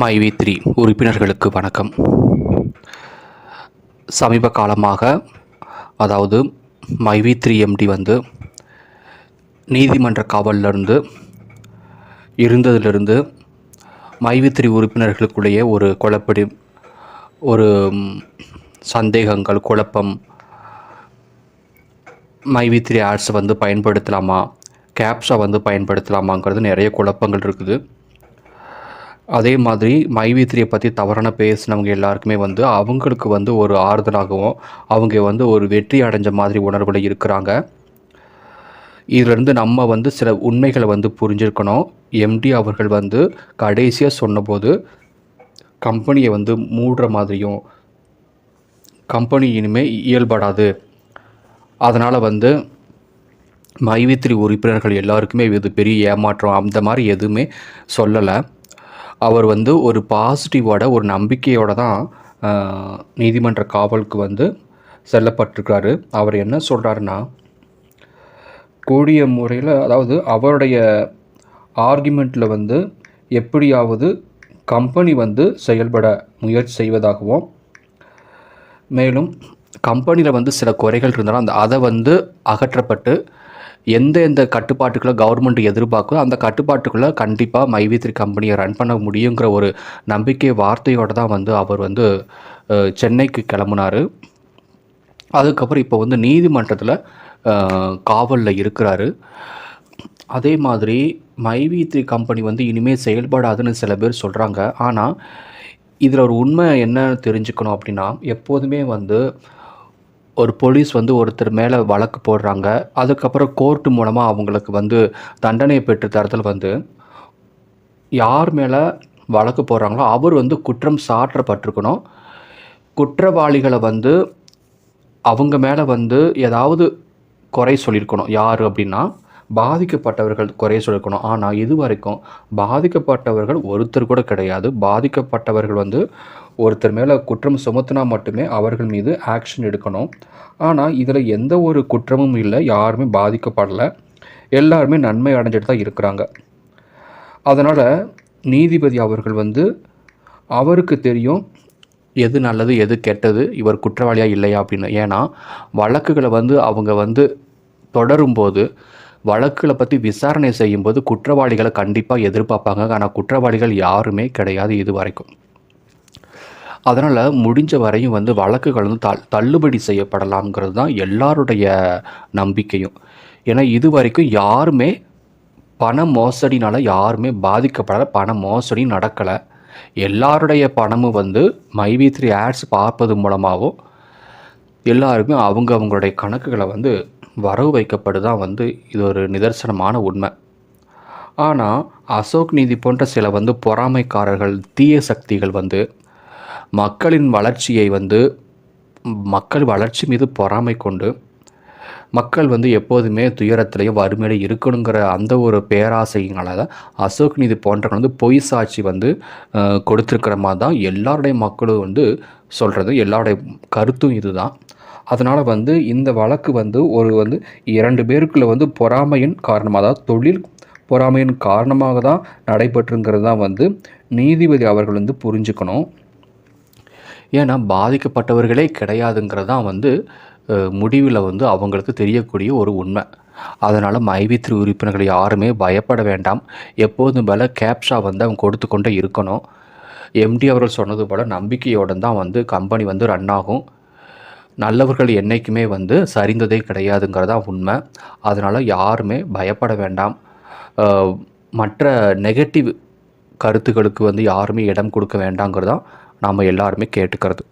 மைவி த்ரீ உறுப்பினர்களுக்கு வணக்கம். சமீப காலமாக அதாவது மைவி த்ரீ எம்டி வந்து நீதிமன்ற காவலிலிருந்து இருந்ததிலிருந்து மைவி த்ரீ உறுப்பினர்களுக்குள்ளேயே ஒரு குழப்படி ஒரு சந்தேகங்கள் குழப்பம் மைவி த்ரீ ஆட்ஸ் வந்து பயன்படுத்தலாமா கேப்ஸை வந்து பயன்படுத்தலாமாங்கிறது நிறைய குழப்பங்கள் இருக்குது. அதே மாதிரி மைவி த்ரீயை பற்றி தவறான பேசினவங்க எல்லாருக்குமே வந்து அவங்களுக்கு வந்து ஒரு ஆறுதலாகவும் அவங்க வந்து ஒரு வெற்றி அடைஞ்ச மாதிரி உணர்வில் இருக்கிறாங்க. இதிலிருந்து நம்ம வந்து சில உண்மைகளை வந்து புரிஞ்சிருக்கணும். எம்டி அவர்கள் வந்து கடைசியாக சொன்னபோது கம்பெனியை வந்து மூடுற மாதிரியும் கம்பெனி இனிமேல் இயல்படாது. அதனால் வந்து மைவித்திரி உறுப்பினர்கள் எல்லாருக்குமே இது பெரிய ஏமாற்றம். அந்த மாதிரி எதுவுமே சொல்லலை. அவர் வந்து ஒரு பாசிட்டிவோட ஒரு நம்பிக்கையோட தான் நீதிமன்ற காவலுக்கு வந்து செல்லப்பட்டிருக்காரு அவர் என்ன சொல்கிறாருன்னா கூடிய முறையில் அதாவது அவருடைய ஆர்குமெண்ட்டில் வந்து எப்படியாவது கம்பெனி வந்து செயல்பட முயற்சி செய்வதாகவும் மேலும் கம்பெனியில் வந்து சில குறைகள் இருந்தாலும் அந்த அதை வந்து அகற்றப்பட்டு எந்த எந்த கட்டுப்பாட்டுக்குள்ளே கவர்மெண்ட் எதிர்பார்க்குதோ அந்த கட்டுப்பாட்டுக்குள்ளே கண்டிப்பாக மைவித்ரி கம்பெனியை ரன் பண்ண முடியுங்கிற ஒரு நம்பிக்கை வார்த்தையோடு தான் வந்து அவர் வந்து சென்னைக்கு கிளம்புனார். அதுக்கப்புறம் இப்போ வந்து நீதிமன்றத்தில் காவலில் இருக்கிறாரு. அதே மாதிரி மைவி த்ரீ கம்பெனி வந்து இனிமேல் செயல்படாதுன்னு சில பேர் சொல்கிறாங்க ஆனால் இதில் ஒரு உண்மை என்ன தெரிஞ்சுக்கணும் அப்படின்னா எப்போதுமே வந்து ஒரு போலீஸ் வந்து ஒருத்தர் மேலே வழக்கு போடுறாங்க. அதுக்கப்புறம் கோர்ட்டு மூலமாக அவங்களுக்கு வந்து தண்டனை பெற்று தரத்தில் வந்து யார் மேலே வழக்கு போடுறாங்களோ அவர் வந்து குற்றம் சாற்றப்பட்டிருக்கணும். குற்றவாளிகளை வந்து அவங்க மேலே வந்து ஏதாவது குறை சொல்லியிருக்கணும். யார் அப்படின்னா பாதிக்கப்பட்டவர்கள் குறைய சொல்லியிருக்கணும் ஆனால் இது வரைக்கும் பாதிக்கப்பட்டவர்கள் ஒருத்தர் கூட கிடையாது. பாதிக்கப்பட்டவர்கள் வந்து ஒருத்தர் மேலே குற்றம் சுமத்தினா மட்டுமே அவர்கள் மீது ஆக்ஷன் எடுக்கணும். ஆனால் இதில் எந்த ஒரு குற்றமும் இல்லை. யாருமே பாதிக்கப்படலை. எல்லாருமே நன்மை அடைஞ்சிட்டு தான் இருக்கிறாங்க. அதனால் நீதிபதி அவர்கள் வந்து அவருக்கு தெரியும் எது நல்லது எது கெட்டது இவர் குற்றவாளியாக இல்லையா அப்படின்னு. ஏன்னா வழக்குகளை வந்து அவங்க வந்து தொடரும்போது வழக்குகளை பற்றி விசாரணை செய்யும்போது குற்றவாளிகளை கண்டிப்பாக எதிர்பார்ப்பாங்க. ஆனால் குற்றவாளிகள் யாருமே கிடையாது இது வரைக்கும். அதனால் முடிஞ்ச வரையும் வந்து வழக்குகள் வந்து தள் தள்ளுபடி செய்யப்படலாம்ங்கிறது தான் எல்லாருடைய நம்பிக்கையும். ஏன்னா இது வரைக்கும் யாருமே பண மோசடினால் யாருமே பாதிக்கப்படலை பண மோசடி நடக்கலை. எல்லாருடைய பணமும் வந்து மைவி த்ரீ ஆட்ஸ் பார்ப்பது மூலமாகவும் எல்லாருமே அவங்க அவங்களுடைய கணக்குகளை வந்து வரவு வைக்கப்படுதான் வந்து இது ஒரு நிதர்சனமான உண்மை. ஆனால் அசோக் நீதி போன்ற சில வந்து பொறாமைக்காரர்கள் தீய சக்திகள் வந்து மக்களின் வளர்ச்சியை வந்து மக்கள் வளர்ச்சி மீது பொறாமை கொண்டு மக்கள் வந்து எப்போதுமே துயரத்திலையும் வறுமையிலையும் இருக்கணுங்கிற அந்த ஒரு பேராசையினால தான் அசோக் நீதி போன்றவங்க வந்து பொய் சாட்சி வந்து கொடுத்துருக்கிற மாதிரி தான் எல்லாருடைய மக்களும் வந்து சொல்கிறது எல்லாருடைய கருத்தும் இதுதான். அதனால் வந்து இந்த வழக்கு வந்து ஒரு வந்து இரண்டு பேருக்குள்ள வந்து பொறாமையின் காரணமாக அதாவது தொழில் பொறாமையின் காரணமாக தான் நடைபெற்றுங்கிறது தான் வந்து நீதிபதி அவர்கள் வந்து புரிஞ்சுக்கணும். ஏன்னா பாதிக்கப்பட்டவர்களே கிடையாதுங்கிறது தான் வந்து முடிவில் வந்து அவங்களுக்கு தெரியக்கூடிய ஒரு உண்மை. அதனால் மைவித்திரு உறுப்பினர்கள் யாருமே பயப்பட வேண்டாம். எப்போதும் போல கேப்ஷா வந்து அவங்க கொடுத்து கொண்டே இருக்கணும் எம்டி அவர்கள் சொன்னது போல் நம்பிக்கையோடு தான் வந்து கம்பெனி வந்து ரன் ஆகும். நல்லவர்கள் என்றைக்குமே வந்து சரிந்ததே கிடையாதுங்கிறதா உண்மை. அதனால் யாருமே பயப்பட வேண்டாம். மற்ற நெகட்டிவ் கருத்துக்களுக்கு வந்து யாருமே இடம் கொடுக்க வேண்டாங்கிறதான் நாம் எல்லாருமே கேட்டுக்கிறது.